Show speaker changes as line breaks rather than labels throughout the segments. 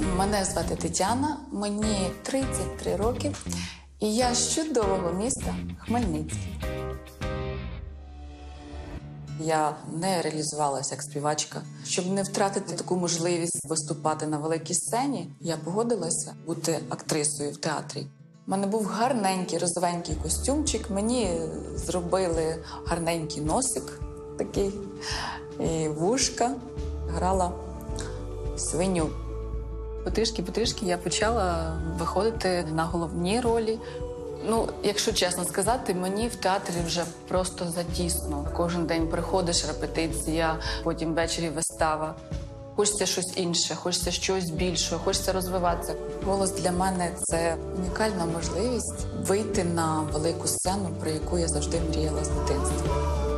Мене звати Тетяна, мені 33 роки, і я з чудового міста Хмельницький. Я не реалізувалася як співачка. Щоб не втратити таку можливість виступати на великій сцені, я погодилася бути актрисою в театрі. У мене був гарненький розовенький костюмчик. Мені зробили гарненький носик такий і вушка. Грала свиню. Потрішки-потрішки я почала виходити на головні ролі. Ну, якщо чесно сказати, мені в театрі вже просто затісно. Кожен день приходиш, репетиція, потім ввечері вистава. Хочеться щось інше, хочеться щось більшого, хочеться розвиватися. Голос для мене це унікальна можливість вийти на велику сцену, про яку я завжди мріяла з дитинства.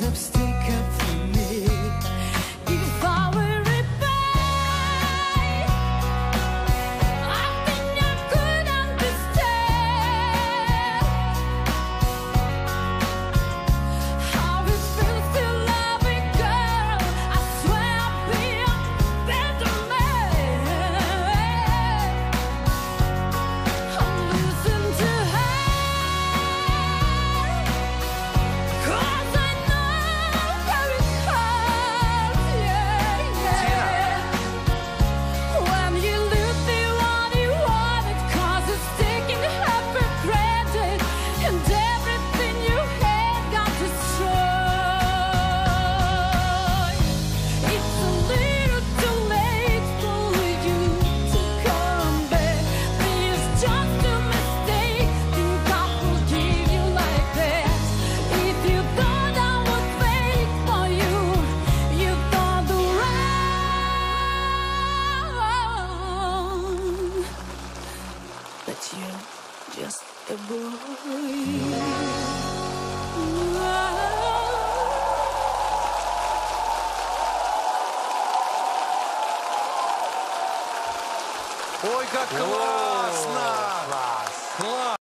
steps But you're just a boy.
Ой, как классно!